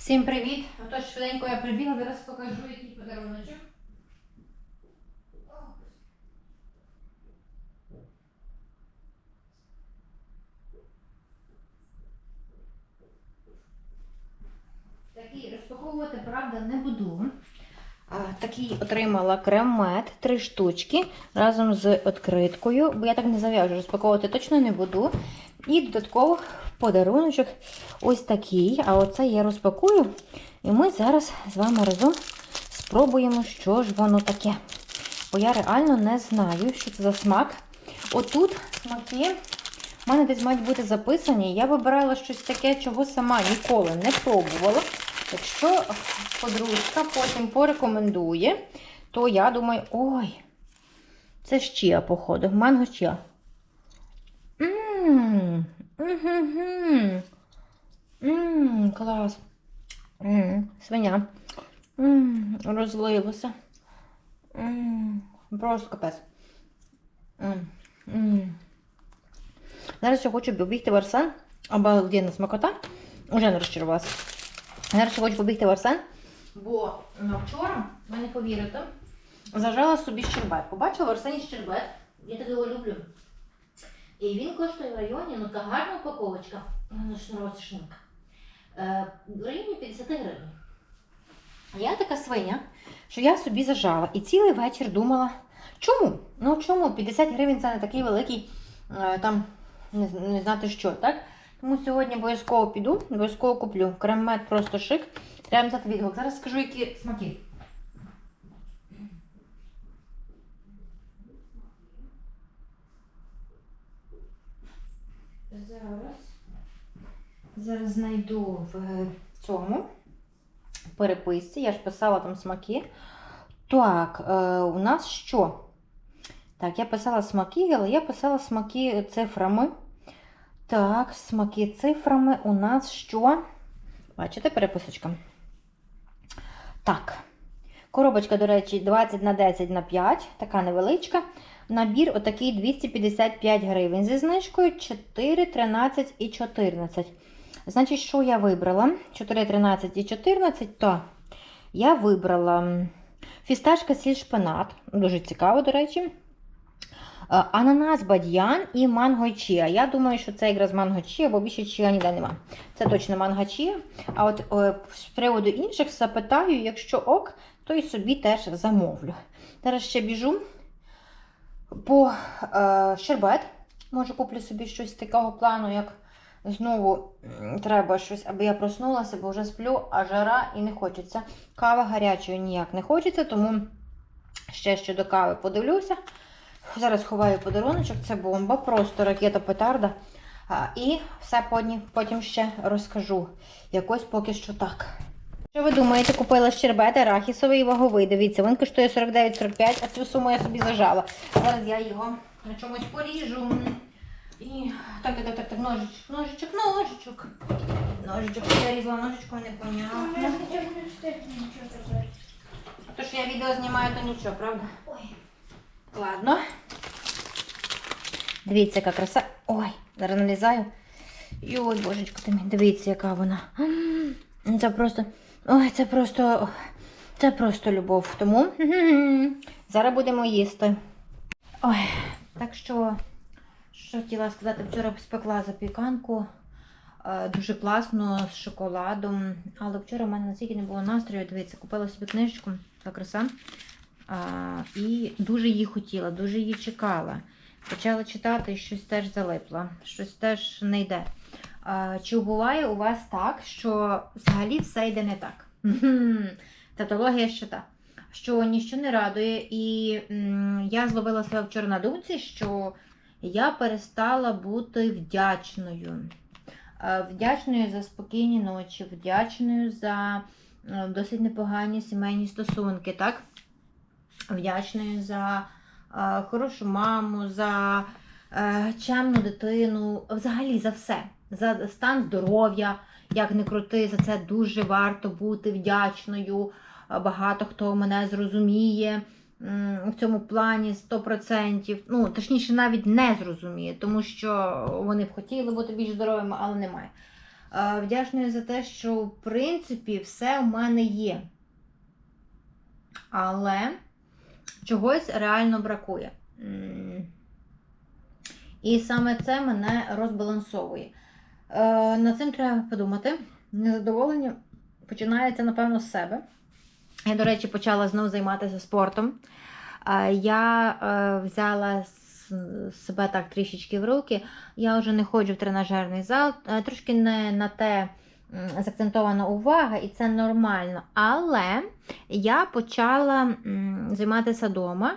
Всім привіт! Отож, швиденько я прибігла, зараз покажу, який подаруночок. Такий розпаковувати, правда, не буду. Такий отримала крем-мед, три штучки разом з відкриткою, бо я так не зав'яжу, розпаковувати точно не буду. І додатково подаруночок ось такий. А оце я розпакую. І ми зараз з вами разом спробуємо, що ж воно таке. Бо я реально не знаю, що це за смак. Отут смаки в мене десь мають бути записані. Я вибирала щось таке, чого сама ніколи не пробувала. Якщо подружка потім порекомендує, то я думаю, ой, це чия, походу, манго чия. Ммм, Ммм, клас. Ммм, свиня. Розлилося. Просто капець. Зараз я хочу побігти в Арсен. Обалденна смакота. Уже не розчарувалася. Зараз я хочу побігти в Арсен. Бо вчора, ви не повірите, зажала собі щербет. Побачила в Арсені щербет. Я так його люблю. І він коштує в районі, ну така гарна упаковочка. Ну, ж. Е, в районі 50 гривень. Я така свиня, що я собі зажала і цілий вечір думала, чому? Ну чому? 50 гривень це не такий великий, е, там не, не знати що, так? Тому сьогодні обов'язково піду, обов'язково куплю. Крем-мед просто шик. Треба взяти відгук. Зараз скажу, які смаки. Зараз. Зараз знайду в е, цьому переписці. Я ж писала там смаки. Так, е, у нас що? Так, я писала смаки, але я писала смаки цифрами. Так, смаки цифрами у нас що? Бачите, переписочка. Так. Коробочка, до речі, 20 на 10 на 5, така невеличка. Набір отакий 255 гривень зі знижкою 4, 13 і 14. Значить, що я вибрала? 4, 13 і 14, то я вибрала фісташка сіль шпинат. Дуже цікаво, до речі. Е, Ананас бадьян і манго чія. Я думаю, що це якраз манго чія, бо більше чія ніде нема. Це точно манго чія. А от е, з приводу інших запитаю, якщо ок, то і собі теж замовлю. Зараз ще біжу по е, щербет. Може, куплю собі щось такого плану, як знову треба щось, аби я проснулася, бо вже сплю, а жара і не хочеться. Кава гарячої ніяк не хочеться, тому ще щодо кави подивлюся. Зараз ховаю подаруночок, це бомба, просто ракета петарда. А, і все потім, потім ще розкажу. Якось поки що так. Що ви думаєте, купила щербет арахісовий і ваговий. Дивіться, він коштує 49,45, а цю суму я собі зажала. Зараз я його на чомусь поріжу. І так, так, так, так, так, ножичок, ножичок, ножичок. Ножичок, я різала ножичком, не поняла. То, що я відео знімаю, то нічого, правда? Ой. Ладно. Дивіться, яка краса. Ой, зараз налізаю. Ой, божечко ти мій, дивіться, яка вона. Це просто. Ой, це просто. Це просто любов. Тому зараз будемо їсти. Ой, так що, що хотіла сказати, вчора спекла запіканку. Е, Дуже класно з шоколадом. Але вчора в мене настільки не було настрою. Дивіться, купила собі книжечку, така краса. А, і дуже її хотіла, дуже її чекала. Почала читати і щось теж залипла, щось теж не йде. Чи буває у вас так, що взагалі все йде не так? Мгм. Тавтологія ще та. Що ніщо не радує, і я зловила себе вчора на думці, що я перестала бути вдячною. Вдячною за спокійні ночі, вдячною за е, досить непогані сімейні стосунки, так? Вдячною за е, хорошу маму, за е, чемну дитину, взагалі за все, за стан здоров'я, як не крути, за це дуже варто бути вдячною. Е, Багато хто мене зрозуміє в цьому плані 100%. Ну, точніше, навіть не зрозуміє, тому що вони б хотіли бути більш здоровими, але немає. Е, Вдячною за те, що в принципі все в мене є. Але чогось реально бракує. І саме це мене розбалансовує. Е, Над цим треба подумати. Незадоволення починається, напевно, з себе. Я, до речі, почала знову займатися спортом. Е, Я е, взяла себе так трішечки в руки. Я вже не ходжу в тренажерний зал, трошки не на те закцентована увага, і це нормально. Але я почала займатися вдома.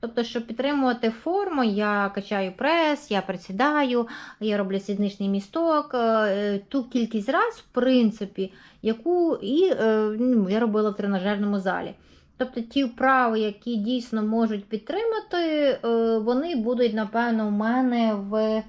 Тобто, щоб підтримувати форму, я качаю прес, я присідаю, я роблю сідничний місток, е, ту кількість раз, в принципі, яку і е, ну, я робила в тренажерному залі. Тобто ті вправи, які дійсно можуть підтримати, е, вони будуть, напевно, у мене в,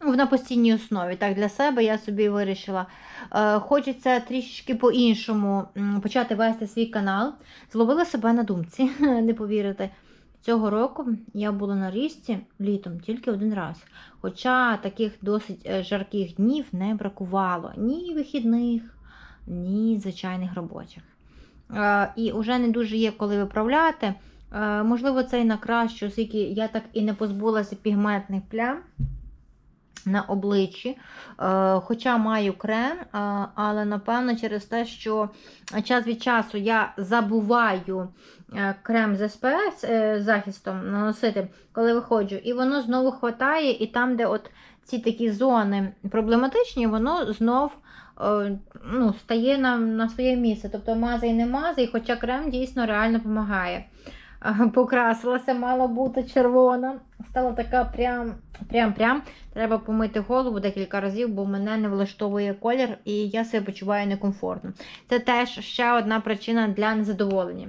в на постійній основі. Так, для себе я собі вирішила. Е, Хочеться трішечки по-іншому почати вести свій канал. Зловила себе на думці, не повірите. Цього року я була на річці літом тільки один раз. Хоча таких досить е, жарких днів не бракувало ні вихідних, ні звичайних робочих. Е, І вже не дуже є коли виправляти. Е, Можливо, це і на краще, оскільки я так і не позбулася пігментних плям на обличчі. Е, Хоча маю крем, е, але напевно через те, що час від часу я забуваю е, крем з СПС захистом наносити, коли виходжу, і воно знову хватає, і там, де от ці такі зони проблематичні, воно знов ну, стає на, на своє місце. Тобто мазай не мазай, хоча крем дійсно реально допомагає. Покрасилася, мала бути червона. Стала така прям, прям, прям. Треба помити голову декілька разів, бо мене не влаштовує колір, і я себе почуваю некомфортно. Це теж ще одна причина для незадоволення.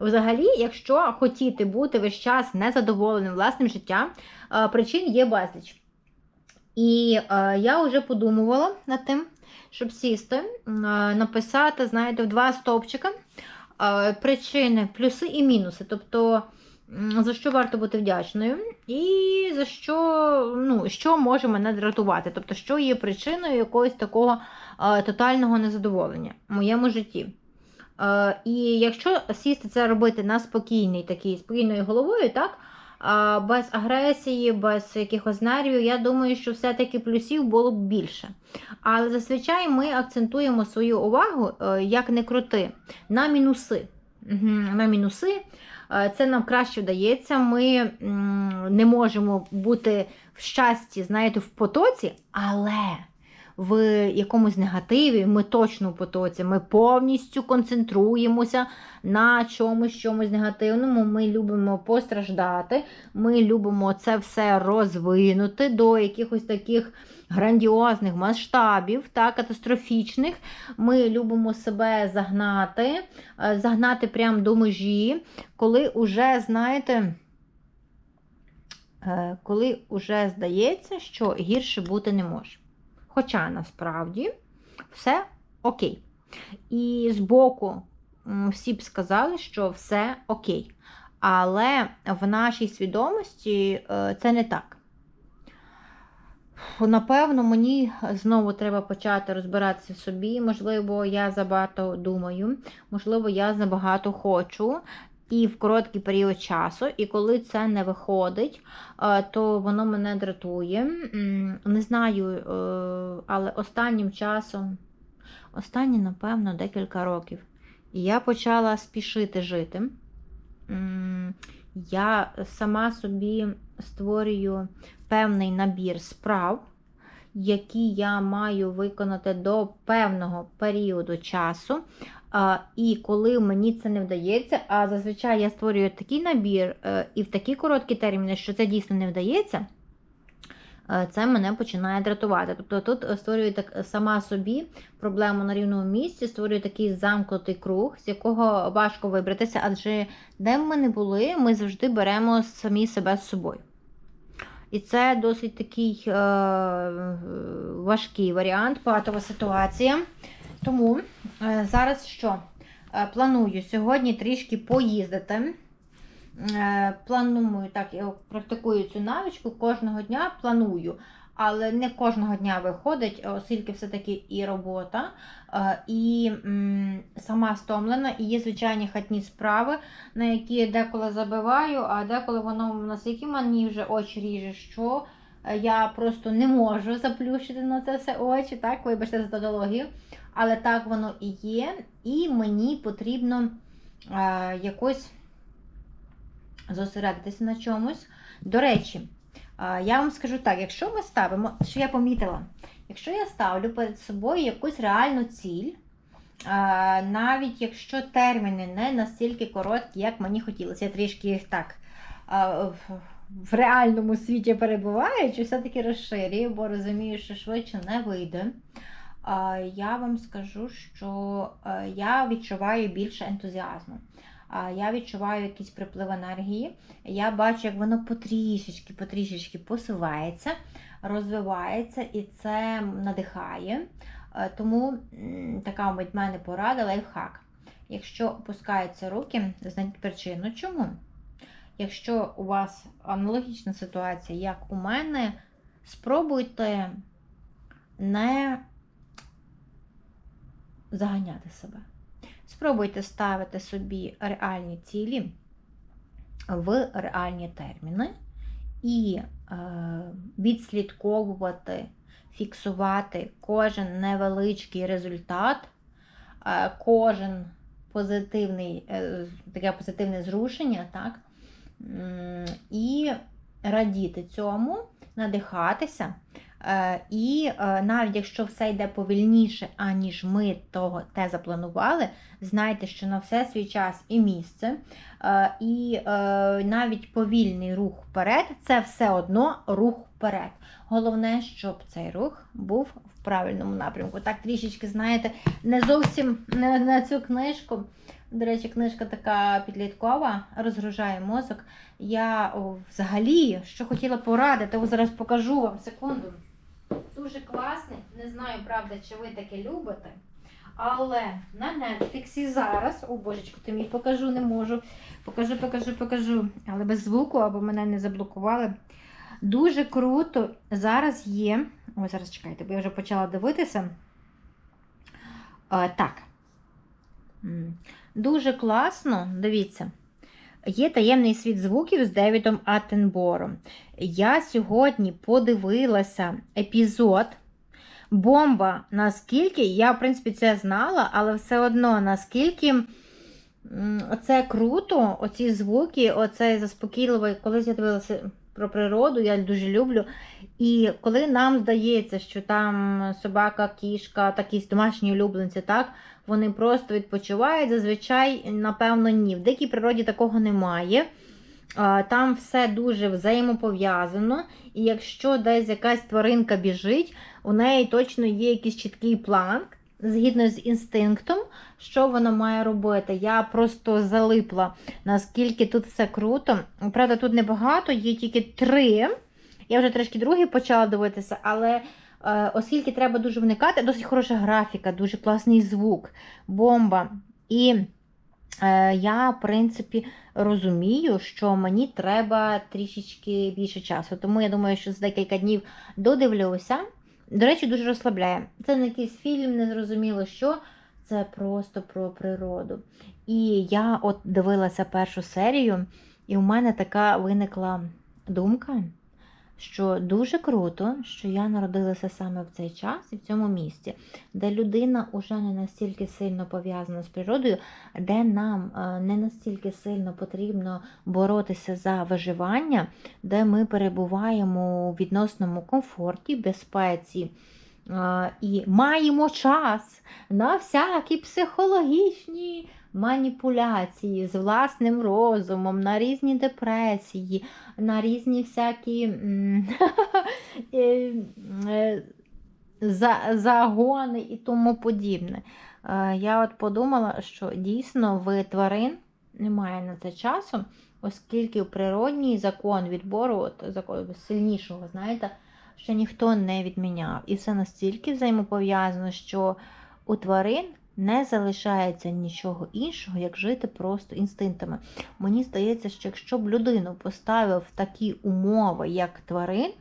Взагалі, якщо хотіти бути весь час незадоволеним власним життям, е, причин є безліч. І е, я вже подумувала над тим, щоб сісти, е, написати, знаєте, в два стовпчика причини, плюси і мінуси. Тобто, за що варто бути вдячною, і за що, ну, що може мене дратувати. Тобто, що є причиною якогось такого тотального незадоволення в моєму житті. І якщо сісти це робити на спокійний такий, спокійною головою, так, без агресії, без якихось нервів, я думаю, що все-таки плюсів було б більше. Але зазвичай ми акцентуємо свою увагу, е, як не крути, на мінуси. На мінуси. Е, Це нам краще вдається. Ми не можемо бути в щасті, знаєте, в потоці, але в якомусь негативі, ми точно в потоці, ми повністю концентруємося на чомусь чомусь негативному. Ми любимо постраждати, ми любимо це все розвинути до якихось таких грандіозних масштабів, та, катастрофічних. Ми любимо себе загнати, е, загнати прямо до межі, коли уже, знаєте, е, коли уже здається, що гірше бути не може. Хоча насправді все окей. І збоку всі б сказали, що все окей. Але в нашій свідомості е, це не так. Напевно, мені знову треба почати розбиратися в собі. Можливо, я забагато думаю, можливо, я забагато хочу. І в короткий період часу, і коли це не виходить, е, то воно мене дратує. Не знаю, е, але останнім часом, останні, напевно, декілька років, я почала спішити жити. Я сама собі створюю певний набір справ, які я маю виконати до певного періоду часу. А, І коли мені це не вдається, а зазвичай я створюю такий набір е, і в такі короткі терміни, що це дійсно не вдається, е, це мене починає дратувати. Тобто тут створюю так сама собі проблему на рівному місці, створюю такий замкнутий круг, з якого важко вибратися, адже де б ми не були, ми завжди беремо самі себе з собою. І це досить такий е, важкий варіант, патова ситуація. Тому е, зараз що? Е, планую сьогодні трішки поїздити. Е, планую, так, я практикую цю навичку кожного дня планую. але не кожного дня виходить, оскільки все-таки і робота, і сама стомлена, і є звичайні хатні справи, на які деколи забиваю, а деколи воно настільки мені вже очі ріже, що я просто не можу заплющити на це все очі, так, вибачте за тавтологію, але так воно і є, і мені потрібно е, якось зосередитися на чомусь. До речі, а, Я вам скажу так, якщо ми ставимо, що я помітила, якщо я ставлю перед собою якусь реальну ціль, а, навіть якщо терміни не настільки короткі, як мені хотілося, я трішки їх так а, в- реальному світі перебуваю, чи все-таки розширюю, бо розумію, що швидше не вийде. Я вам скажу, що е, я відчуваю більше ентузіазму. Я відчуваю якийсь приплив енергії. Я бачу, як воно потрішечки, потрішечки посувається, розвивається, і це надихає. Е, Тому така від мене порада, лайфхак. Якщо опускаються руки, знайдіть причину. Чому? Якщо у вас аналогічна ситуація, як у мене, спробуйте не заганяти себе. Спробуйте ставити собі реальні цілі в реальні терміни і е, відслідковувати, фіксувати кожен невеличкий результат, е, кожен позитивний, е, таке позитивне зрушення, так? І радіти цьому, надихатися. Е, І е, навіть якщо все йде повільніше, аніж ми того те запланували, знайте, що на все свій час і місце, Е, і навіть повільний рух вперед це все одно рух вперед. Головне, щоб цей рух був в правильному напрямку. Так трішечки, знаєте, не зовсім не на цю книжку. До речі, книжка така підліткова, розгружає мозок. Я о, взагалі, що хотіла порадити, ось зараз покажу вам секунду. Дуже класний, не знаю, правда, чи ви таке любите. Але на Netflix зараз, о божечко, ти мій покажу, не можу. Покажу, покажу, покажу. Але без звуку, або мене не заблокували. Дуже круто. Зараз є. Ой, зараз чекайте, бо я вже почала дивитися. Е, так. Дуже класно, дивіться. Є таємний світ звуків з Девідом Аттенбором. Я сьогодні подивилася епізод. Бомба, наскільки, я, в принципі, це знала, але все одно, наскільки м, оце круто, оці звуки, оцей заспокійливий, колись я дивилася про природу, я дуже люблю. І коли нам здається, що там собака, кішка, такі домашні улюбленці, так, вони просто відпочивають, зазвичай, напевно, ні. В дикій природі такого немає. Там все дуже взаємопов'язано, і якщо десь якась тваринка біжить, у неї точно є якийсь чіткий план, згідно з інстинктом, що вона має робити. Я просто залипла, наскільки тут все круто. Правда, тут небагато, є тільки три. Я вже трішки другий почала дивитися, але е, оскільки треба дуже вникати, досить хороша графіка, дуже класний звук, бомба. І е, я, в принципі, розумію, що мені треба трішечки більше часу. Тому я думаю, що за декілька днів додивлюся. До речі, дуже розслабляє. Це не якийсь фільм, не зрозуміло що. Це просто про природу. І я от дивилася першу серію, і у мене така виникла думка, що дуже круто, що я народилася саме в цей час і в цьому місці, де людина уже не настільки сильно пов'язана з природою, де нам е, не настільки сильно потрібно боротися за виживання, де ми перебуваємо у відносному комфорті, безпеці. І маємо час на всякі психологічні маніпуляції з власним розумом, на різні депресії, на різні всякі е, е, за- загони і тому подібне. Я от подумала, що дійсно в тварин немає на це часу, оскільки природній закон відбору, от закон сильнішого, знаєте, ще ніхто не відміняв. І все настільки взаємопов'язано, що у тварин не залишається нічого іншого, як жити просто інстинктами. Мені здається, що якщо б людину поставив в такі умови, як тварин,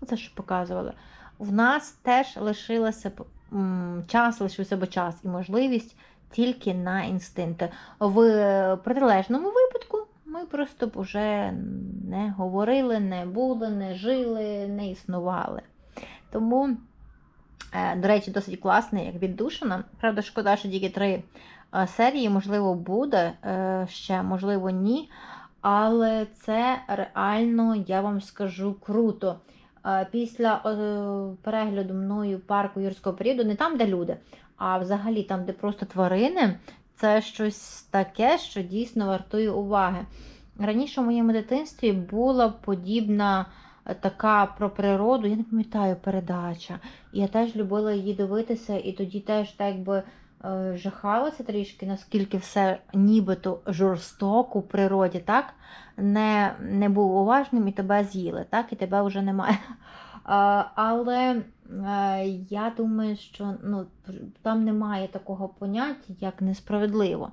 Оце що показували. В нас теж лишилося б, час, лишився б час і можливість тільки на інстинкти. В протилежному випадку ми просто б уже не говорили, не були, не жили, не існували. Тому, е, до речі, досить класний, як віддушина. Правда, шкода, що тільки три е, серії, можливо, буде е, ще, можливо, ні. Але це реально, я вам скажу, круто. Після перегляду мною парку юрського періоду, не там, де люди, а взагалі там, де просто тварини, це щось таке, що дійсно вартує уваги. Раніше в моєму дитинстві була подібна е, така про природу, я не пам'ятаю передача. Я теж любила її дивитися, і тоді теж так би е, жахалася трішки, наскільки все нібито жорстоко в природі, так? Не, не був уважним і тебе з'їли, так? І тебе вже немає. Але я думаю, що ну, там немає такого поняття, як несправедливо.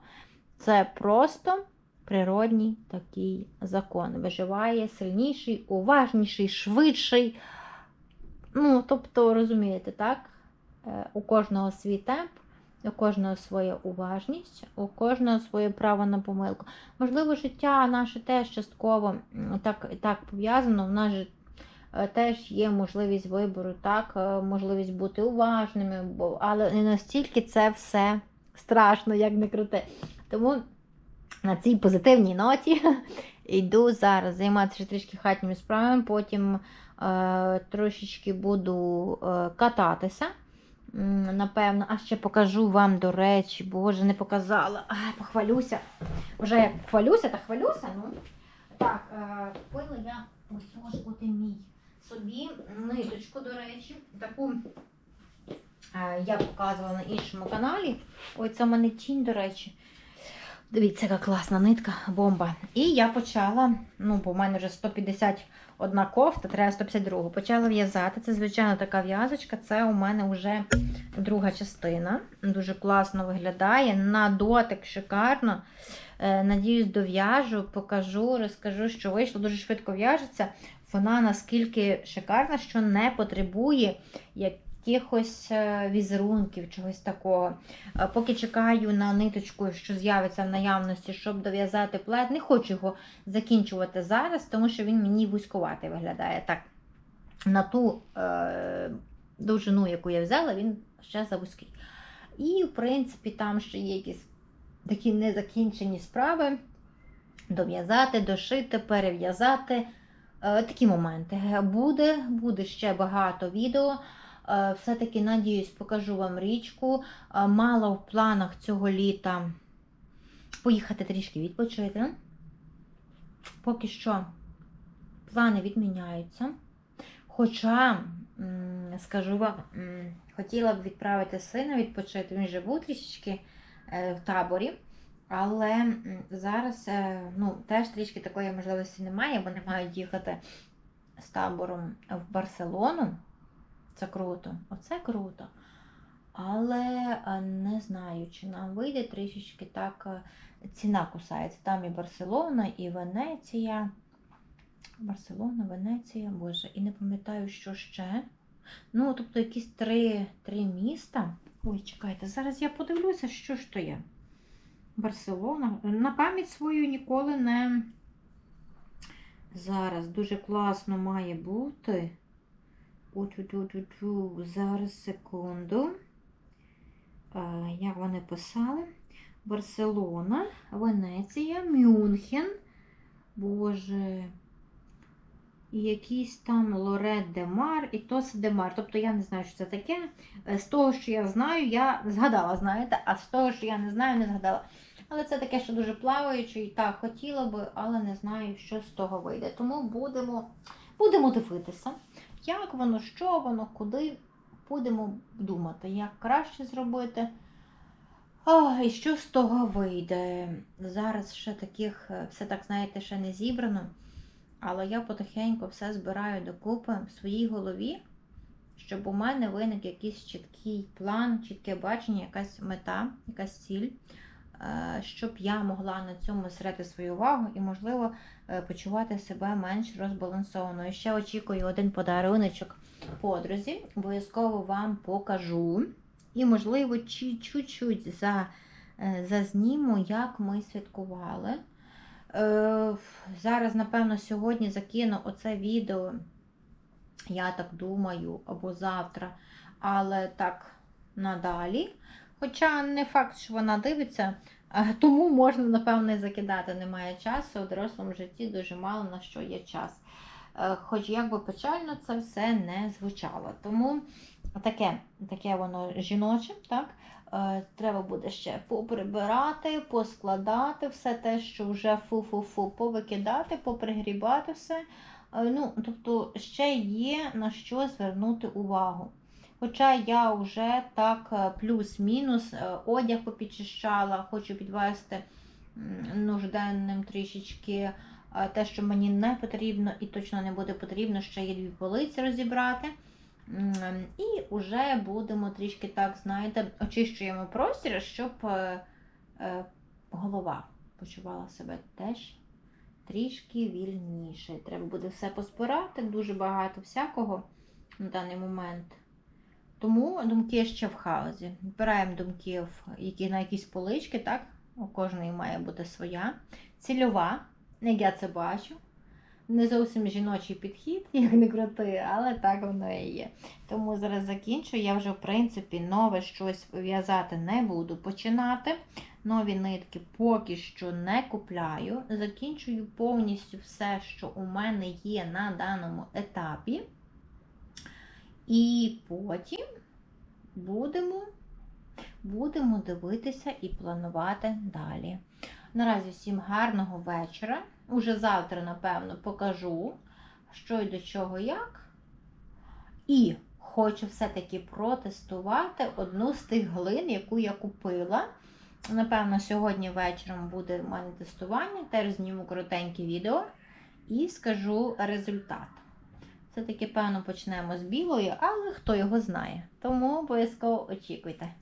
Це просто природній такий закон. Виживає сильніший, уважніший, швидший. Ну, тобто, розумієте, так? Е, У кожного свій темп, у кожного своя уважність, у кожного своє право на помилку. Можливо, життя наше теж частково так, так пов'язано. У нас же е, теж є можливість вибору, так, е, можливість бути уважними, але не настільки це все страшно, як не крути. Тому на цій позитивній ноті йду зараз займатися трішки хатніми справами, потім е, трошечки буду е, кататися. Напевно, а ще покажу вам, до речі, боже, не показала. Ай, похвалюся. Вже як хвалюся, та хвалюся. Ну. Так, е, купила я ось ось мій собі ниточку, до речі, таку е, я показувала на іншому каналі. Ой, це в мене тінь, до речі. Дивіться, яка класна нитка, бомба. І я почала, ну, бо в мене вже 151 кофта, треба 152. Почала в'язати. Це, звичайно, така в'язочка. Це у мене вже друга частина. Дуже класно виглядає. На дотик шикарно. Е, Надіюсь, дов'яжу, покажу, розкажу, що вийшло. Дуже швидко в'яжеться. Вона наскільки шикарна, що не потребує якихось е, візерунків, чогось такого. Е, Поки чекаю на ниточку, що з'явиться в наявності, щоб дов'язати плед. Не хочу його закінчувати зараз, тому що він мені вузькуватий виглядає. Так, на ту е, довжину, яку я взяла, він ще завузький. І, в принципі, там ще є якісь такі незакінчені справи. Дов'язати, дошити, перев'язати. Е, Такі моменти. Буде, буде ще багато відео. Е, Все-таки, надіюсь, покажу вам річку. Е, Мало в планах цього літа поїхати трішки відпочити. Поки що плани відміняються. Хоча, скажу вам, хотіла б відправити сина відпочити. Він живу трішечки в таборі. Але зараз е, ну, теж трішки такої можливості немає, бо не мають їхати з табором в Барселону. Це круто. Оце круто. Але е, не знаю, чи нам вийде трішечки так е, ціна кусається. Там і Барселона, і Венеція. Барселона, Венеція, Боже, і не пам'ятаю, що ще. Ну, тобто якісь три, три міста. Ой, чекайте, зараз я подивлюся, що ж то є. Барселона. На пам'ять свою ніколи не. Зараз дуже класно має бути. У-ту-ту-ту-ту. Зараз секунду. Як вони писали? Барселона, Венеція, Мюнхен. Боже. І якийсь там Лорет де Мар і Тос де Мар. Тобто я не знаю, що це таке. Е, З того, що я знаю, я згадала, знаєте, а з того, що я не знаю, не згадала. Але це таке, що дуже плаваюче, і так хотіла би, але не знаю, що з того вийде. Тому будемо, будемо дивитися, як воно, що воно, куди. Будемо думати, як краще зробити. А, і що з того вийде? Зараз ще таких, е, все так, знаєте, ще не зібрано. Але я потихеньку все збираю докупи в своїй голові, щоб у мене виник якийсь чіткий план, чітке бачення, якась мета, якась ціль. е, щоб я могла на цьому зосередити свою увагу і, можливо, е, почувати себе менш розбалансованою. Ще очікую один подаруночок подрузі. Обов'язково вам покажу. І, можливо, чуть-чуть е, зазніму, як ми святкували. Е, Зараз, напевно, сьогодні закину оце відео, я так думаю, або завтра, але так надалі. Хоча не факт, що вона дивиться, е, тому можна, напевно, і закидати. Немає часу. У дорослому житті дуже мало на що є час. Е, Хоч як би печально це все не звучало. Тому таке, таке воно жіноче, так? Е, Треба буде ще поприбирати, поскладати все те, що вже фу-фу-фу, повикидати, попригрібати все. Е, Ну, тобто ще є на що звернути увагу. Хоча я вже так е, плюс-мінус одяг попідчищала, хочу підвести нужденним трішечки те, що мені не потрібно і точно не буде потрібно, ще є дві полиці розібрати. І вже будемо трішки так, знаєте, очищуємо простір, щоб е, е, голова почувала себе теж трішки вільніше. Треба буде все поспирати, дуже багато всякого на даний момент. Тому думки ще в хаосі. Збираємо думки, які, на якісь полички, так? У кожної має бути своя. Цільова, як я це бачу. Не зовсім жіночий підхід, як не крути, але так воно і є. Тому зараз закінчу. Я вже, в принципі, нове щось в'язати не буду починати. Нові нитки поки що не купляю. Закінчую повністю все, що у мене є на даному етапі. І потім будемо, будемо дивитися і планувати далі. Наразі всім гарного вечора. Уже завтра, напевно, покажу, що і до чого як. І хочу все-таки протестувати одну з тих глин, яку я купила. Напевно, сьогодні вечором буде в мене тестування, теж зніму коротеньке відео і скажу результат. Все-таки, певно, почнемо з білої, але хто його знає. Тому обов'язково очікуйте.